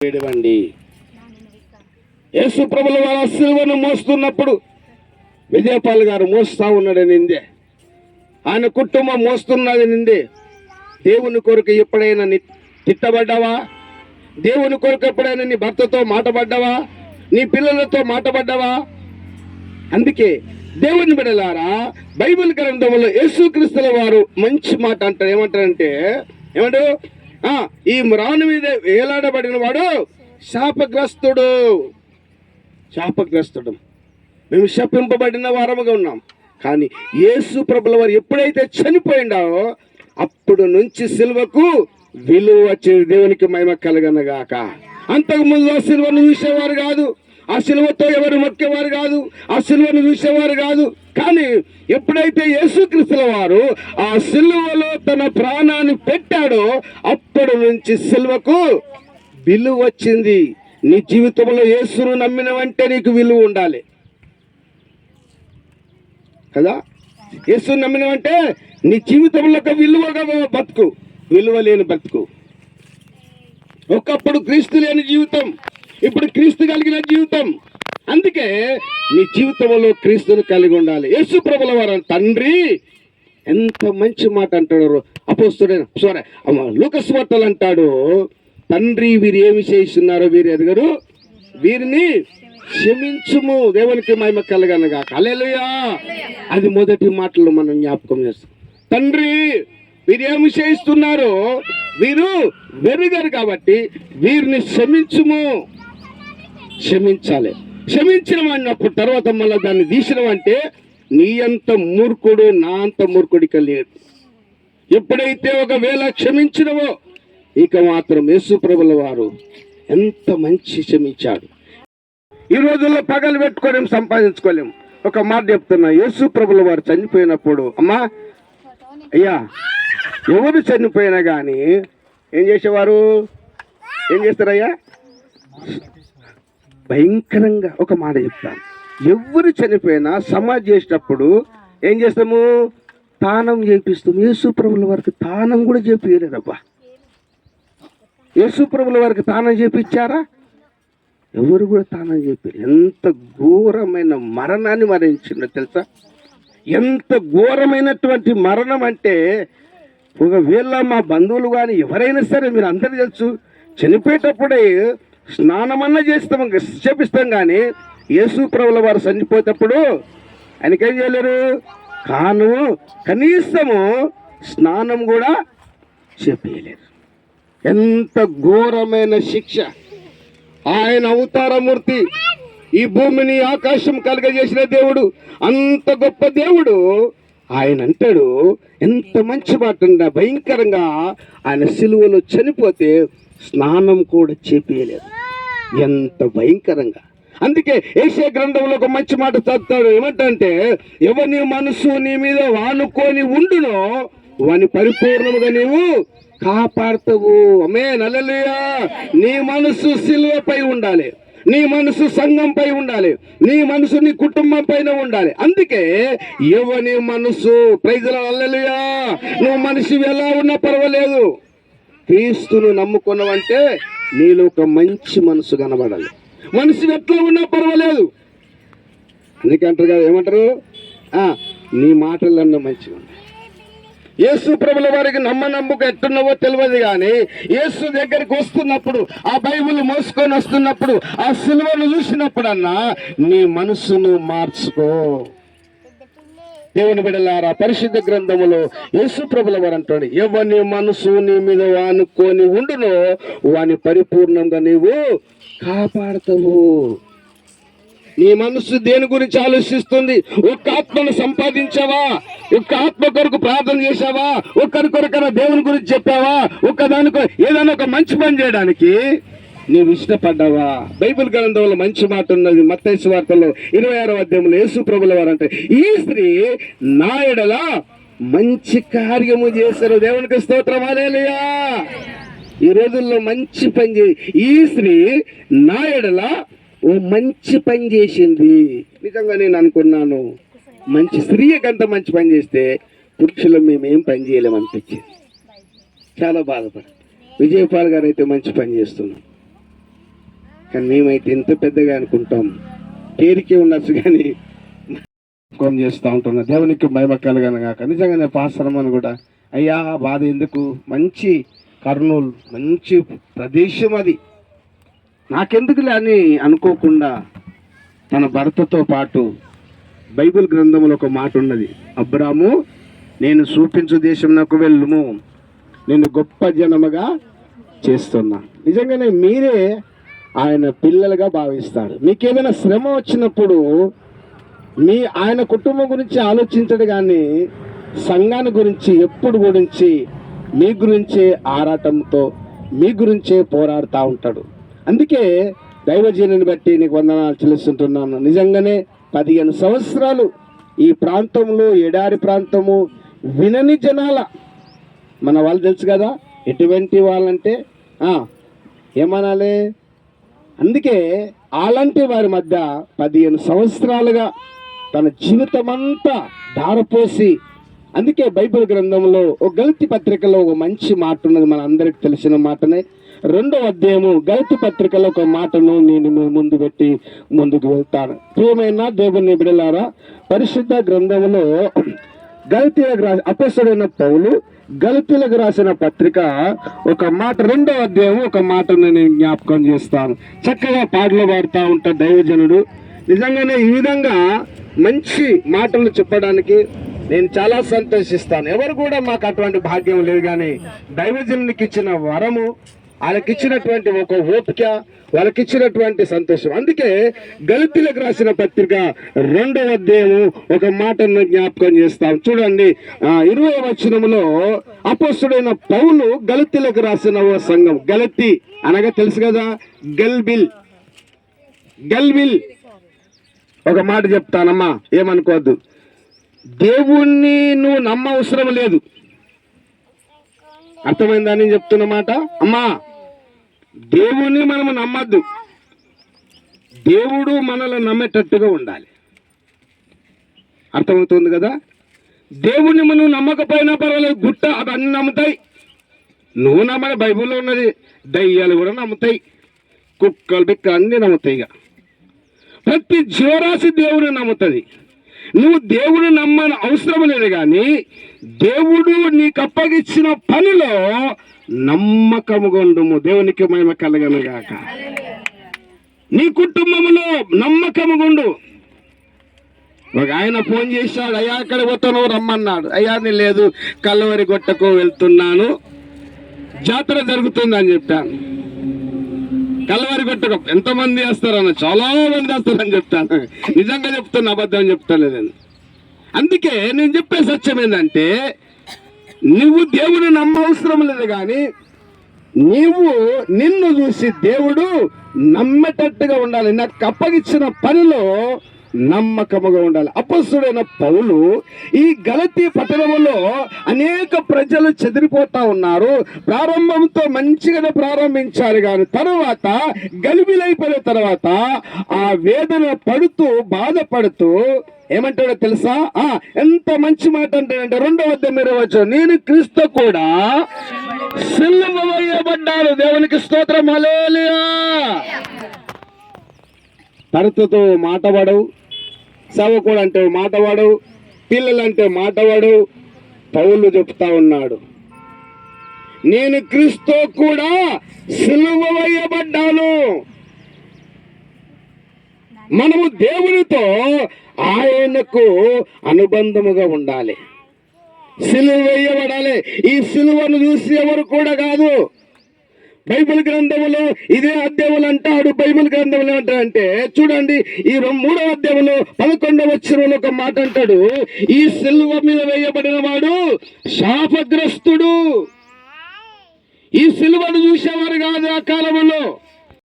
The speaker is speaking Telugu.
వేడివండి యేసు ప్రభుల వారు సిల్వను మోస్తున్నప్పుడు విజయపాల్ గారు మోస్తా ఉన్నాడు నిందే. ఆయన కుటుంబం మోస్తున్నది నిందే. దేవుని కొరకు ఎప్పుడైనా ని- తిట్టబడ్డావా? దేవుని కొరకు ఎప్పుడైనా నీ భర్తతో మాటపడ్డావా నీ పిల్లలతో మాటపడ్డావా అందుకే దేవుని బిడలారా బైబిల్ గ్రంథంలో యేసుక్రీస్తుల వారు మంచి మాట అంటారు. ఏమంటారంటే ఏమంటారు? ఈ మ్రాను మీద వేలాడబడిన వాడు శాపగ్రస్తుడు. శాపగ్రస్తుడు. మేము శపింపబడిన వారముగా ఉన్నాం. కానీ యేసు ప్రభుల వారు ఎప్పుడైతే చనిపోయిండావో అప్పుడు నుంచి సిల్వకు విలువ వచ్చే దేవునికి మహిమ కలగనగాక. అంతకు ముందు ఆ సిల్వను చూసేవారు కాదు. ఆ సిలువతో ఎవరు మొక్కేవారు కాదు. ఆ సిలువను చూసేవారు కాదు. కానీ ఎప్పుడైతే యేసుక్రీస్తుల వారు ఆ సిలువలో తన ప్రాణాన్ని పెట్టాడో అప్పటి నుంచి సిల్వకు విలువ వచ్చింది. నీ జీవితంలో యేసును నమ్మినవంటే నీకు విలువ ఉండాలి. కదా? యేసు నమ్మినవంటే నీ జీవితంలో ఒక విలువగా బతుకు. విలువ లేని బతుకు. ఒకప్పుడు క్రీస్తు లేని జీవితం ఇప్పుడు క్రీస్తు కలిగిన జీవితం. అందుకే నీ జీవితంలో క్రీస్తుని కలిగి ఉండాలి. యేసు ప్రభుల వారు తండ్రి ఎంత మంచి మాట అంటాడు అపోస్తుడైన సారీ లోకస్వార్తలు అంటాడు తండ్రి వీరు ఏమి చేస్తున్నారో వీరు ఎదగరు. వీరిని క్షమించుము. దేవునికి మహిమ కలగనగా కలెలుయా అది మొదటి మాటలు మనం జ్ఞాపకం చేస్తాం. తండ్రి వీరు ఏమి చేయిస్తున్నారు వీరు వెరుగరు కాబట్టి వీరిని క్షమించుము. క్షమించాలి. క్షమించడం అన్నప్పుడు తర్వాత మళ్ళీ దాన్ని తీసినమంటే నీ అంత మూర్ఖుడు నా అంత మూర్ఖుడికి లేదు. ఎప్పుడైతే ఒకవేళ క్షమించినవో ఇక మాత్రం యేసుప్రభుల వారు ఎంత మంచి క్షమించాడు. ఈ రోజుల్లో పగలు పెట్టుకోలేం సంపాదించుకోలేం. ఒక మాట చెప్తున్నా యేసు ప్రభుల వారు చనిపోయినప్పుడు అమ్మా అయ్యా ఎవరు చనిపోయినా కానీ ఏం చేసేవారు? ఏం చేస్తారయ్యా? భయంకరంగా ఒక మాట చెప్తాను. ఎవరు చనిపోయినా సమాధి చేసేటప్పుడు ఏం చేస్తాము? తానం చేపిస్తాం. యేసుప్రభుల వారికి తానం కూడా చేపియలేదబ్బా. యేసుప్రభుల వారికి తానం చేపించారా ఎవరు కూడా తానం చెప్పారు ఎంత ఘోరమైన మరణాన్ని మరణించిందో తెలుసా? ఎంత ఘోరమైనటువంటి మరణం అంటే ఒకవేళ మా బంధువులు కానీ ఎవరైనా సరే మీరు అందరూ తెలుసు చనిపోయేటప్పుడే స్నానమన్నా చేస్తాం చేపిస్తాం కానీ యేసు ప్రభుల వారు చనిపోయేటప్పుడు ఆయనకేం చేయలేరు? కాను కనీసము స్నానం కూడా చేపించలేరు ఎంత ఘోరమైన శిక్ష. ఆయన అవతారమూర్తి ఈ భూమిని ఆకాశం కలగజేసిన దేవుడు అంత గొప్ప దేవుడు ఆయన అంటాడు ఎంత మంచి మాట భయంకరంగా ఆయన సిలువలో చనిపోతే స్నానం కూడా చేపేయలేదు. ఎంత భయంకరంగా. అందుకే ఏషియా గ్రంథంలో ఒక మంచి మాట చదువుతాడు. ఏమంటే ఎవరి మనసు నీ మీద వానుకొని ఉండునో వాని పరిపూర్ణముగా నీవు కాపాడతావు. అమే నల్లలుయా నీ మనసు సిలువపై ఉండాలి. నీ మనసు సంఘంపై ఉండాలి. నీ మనసు నీ కుటుంబం పైన ఉండాలి. అందుకే ఎవని మనసు ప్రైజుల అల్లలుయా నువ్వు మనిషి ఎలా ఉన్నా పర్వాలేదు. క్రీస్తును నమ్ముకున్నావంటే నీలో ఒక మంచి మనసు కనబడాలి. మనిషి ఎట్లా ఉన్నా పర్వాలేదు. అందుకే అంటారు కదా ఏమంటారు? నీ మాటలన్నా మంచిగా ఉన్నాయి యేసు ప్రభుల వారికి నమ్మ నమ్మకం ఎట్టున్నావో తెలియదు కానీ యేసు దగ్గరికి వస్తున్నప్పుడు ఆ బైబిల్ మోసుకొని వస్తున్నప్పుడు ఆ సిల్వను చూసినప్పుడన్నా నీ మనసును మార్చుకో. దేవుని బిడలారా పరిశుద్ధ గ్రంథములో యేసు ప్రభుల వారు అంటాడు ఎవని మనసు నీ మీద వానుకొని ఉండునో వాని పరిపూర్ణంగా నీవు కాపాడతావు. నీ మనసు దేని గురించి ఆలోచిస్తుంది? ఒక్క ఆత్మను సంపాదించావా? ఒక్క ఆత్మ కొరకు ప్రార్థన చేశావా? ఒక్కరి కొరకైనా దేవుని గురించి చెప్పావా? ఒక్క దానికో ఏదైనా ఒక మంచి పని చేయడానికి నీవు ఇష్టపడ్డావా బైబిల్ గ్రంథంలో మంచి మాట ఉన్నది మత్తైసు వార్తల్లో ఇరవై ఆరో అధ్యాయంలో యేసు ప్రభుల వారు అంటే ఈ స్త్రీ నాయుడల మంచి కార్యము చేశారు. దేవునికి స్తోత్రం అలేలుయా ఈ రోజుల్లో మంచి పని చే ఈ స్త్రీ నాయుడల ఓ మంచి పని చేసింది. నిజంగా నేను అనుకున్నాను మంచి స్త్రీ కంత మంచి పని చేస్తే పురుషులు మేమేం పని చేయలేమనిపించింది. చాలా బాధపడ విజయపాల్ గారు అయితే మంచి పని చేస్తున్నాం కానీ మేమైతే ఎంత పెద్దగా అనుకుంటాం. పేరుకే ఉండొచ్చు కానీ ఫోన్ చేస్తూ ఉంటున్నా దేవునికి మహిమ కలగను కాక నిజంగానే పాశ్రమని కూడా అయ్యా బాధ ఎందుకు? మంచి కర్నూలు మంచి ప్రదేశం అది. నాకెందుకులే అని అనుకోకుండా తన భర్తతో పాటు బైబిల్ గ్రంథంలో ఒక మాట ఉన్నది. అబ్రాము నేను చూపించు దేశంనకు వెళ్ళుము. నేను గొప్ప జనముగా చేస్తున్నా. నిజంగానే మీరే ఆయన పిల్లలుగా భావిస్తాడు. మీకు ఏదైనా శ్రమ వచ్చినప్పుడు మీ ఆయన కుటుంబం గురించి ఆలోచించడు కానీ సంఘాన్ని గురించి ఎప్పుడు గురించి మీ గురించే ఆరాటంతో మీ గురించే పోరాడుతూ ఉంటాడు. అందుకే దైవజీని బట్టి నీకు వందనాలు చెల్లిస్తుంటున్నాను. నిజంగానే పదిహేను సంవత్సరాలు ఈ ప్రాంతంలో ఎడారి ప్రాంతము వినని జనాల మన వాళ్ళు తెలుసు కదా ఎటువంటి వాళ్ళంటే ఏమనాలి? అందుకే అలాంటి వారి మధ్య పదిహేను సంవత్సరాలుగా తన జీవితమంతా ధారపోసి అందుకే బైబిల్ గ్రంథంలో ఒక గల్తి పత్రికలో ఒక మంచి మాట ఉన్నది మన అందరికి తెలిసిన మాటనే. రెండవ అధ్యాయము గల్తి పత్రికలో ఒక మాటను నేను ముందు పెట్టి ముందుకు వెళ్తాను. ప్రియమైన దేవుని బిడలారా పరిశుద్ధ గ్రంథంలో గల్తీలకు రాసి అపస్తుడైన పౌలు గల్తీలకు రాసిన పత్రిక ఒక మాట రెండో అధ్యాయం ఒక మాటను నేను జ్ఞాపకం చేస్తాను. చక్కగా పాటలు పాడుతూ ఉంటా దైవజనుడు. నిజంగానే ఈ విధంగా మంచి మాటలు చెప్పడానికి నేను చాలా సంతోషిస్తాను. ఎవరు కూడా మాకు అటువంటి భాగ్యం లేదు కానీ దైవజనునికి ఇచ్చిన వరము వాళ్ళకి ఇచ్చినటువంటి ఒక ఓపిక వాళ్ళకి ఇచ్చినటువంటి సంతోషం. అందుకే గలితులకు రాసిన పత్రిక రెండవ అధ్యాయము ఒక మాటను జ్ఞాపకం చేస్తాం. చూడండి ఇరవై వచనములో అపోస్తుడైన పౌలు గలితులకు రాసిన ఓ సంఘం గలతి అనగా తెలుసు కదా గల్బిల్. గల్బిల్. ఒక మాట చెప్తానమ్మా ఏమనుకోవద్దు. దేవుణ్ణి నువ్వు నమ్మ అవసరం లేదు అర్థమైందని చెప్తున్నమాట అమ్మా దేవుణ్ణి మనము నమ్మద్దు. దేవుడు మనల్ని నమ్మేటట్టుగా ఉండాలి. అర్థమవుతుంది కదా? దేవుణ్ణి మనం నమ్మకపోయినా పర్వాలేదు గుట్ట అవన్నీ నమ్ముతాయి. నువ్వు నమ్మని బైబిల్లో ఉన్నది దయ్యాలు కూడా నమ్ముతాయి కుక్కలు బిక్క అన్నీ నమ్ముతాయి ఇక. ప్రతి జీవరాశి దేవుని నమ్ముతుంది. నువ్వు దేవుడు నమ్మని అవసరం లేదు కానీ దేవుడు నీకు అప్పగిచ్చిన పనిలో నమ్మకముగుండుము దేవునికి మహిమ కలగనగాక నీ కుటుంబంలో నమ్మకముగా ఉండు ఒక ఆయన ఫోన్ చేశాడు అయ్యా అక్కడ పోతాను రమ్మన్నాడు. అయ్యా నేను లేదు కల్లవరి గొట్టకు వెళ్తున్నాను. జాతర జరుగుతుంది అని చెప్పాను. కలవరి కొట్టక. ఎంతమంది వేస్తారన్న చాలా మంది వేస్తారని చెప్తాను. నిజంగా చెప్తున్నా అబద్ధం చెప్తలేదని అందుకే నేను చెప్పే సత్యం ఏంటంటే నువ్వు దేవుని నమ్మవసరం లేదు కానీ నీవు నిన్ను చూసి దేవుడు నమ్మేటట్టుగా ఉండాలి. నాకు అప్పగిచ్చిన పనిలో నమ్మకముగా ఉండాలి. అపస్సుడైన పౌలు ఈ గలతీ పట్టణంలో అనేక ప్రజలు చెదిరిపోతా ఉన్నారు. ప్రారంభంతో మంచిగానే ప్రారంభించారు కానీ తర్వాత గలిబిలైపోయిన తర్వాత ఆ వేదన పడుతూ బాధపడుతూ ఏమంటాడో తెలుసా? ఆ ఎంత మంచి మాట అంటే రెండవ వద్ద మీరు వచ్చు నేను క్రీస్తు కూడా సిల్వ దేవునికి స్తోత్రం. హల్లెలూయా. భర్తతో మాటబడవు సేవకుడు అంటే మాటవాడవు పిల్లలంటే మాటవాడు పౌలు చెప్తా ఉన్నాడు. నేను క్రీస్తు కూడా సులువ వేయబడ్డాను. మనము దేవునితో ఆయనకు అనుబంధముగా ఉండాలి. సిలువ వేయబడాలి. ఈ సిలువను చూసి ఎవరు కూడా కాదు. బైబిల్ గ్రంథములో ఇదే అధ్యాయులు అంటాడు. బైబిల్ గ్రంథంలో అంటే చూడండి ఈ మూడో మూడవ అధ్యాయంలో పదకొండవ వచ్చిన ఒక మాట అంటాడు. ఈ సిల్వ మీద వేయబడిన వాడు శాపగ్రస్తుడు. ఈ సిల్వను చూసేవారు కాదు ఆ కాలంలో.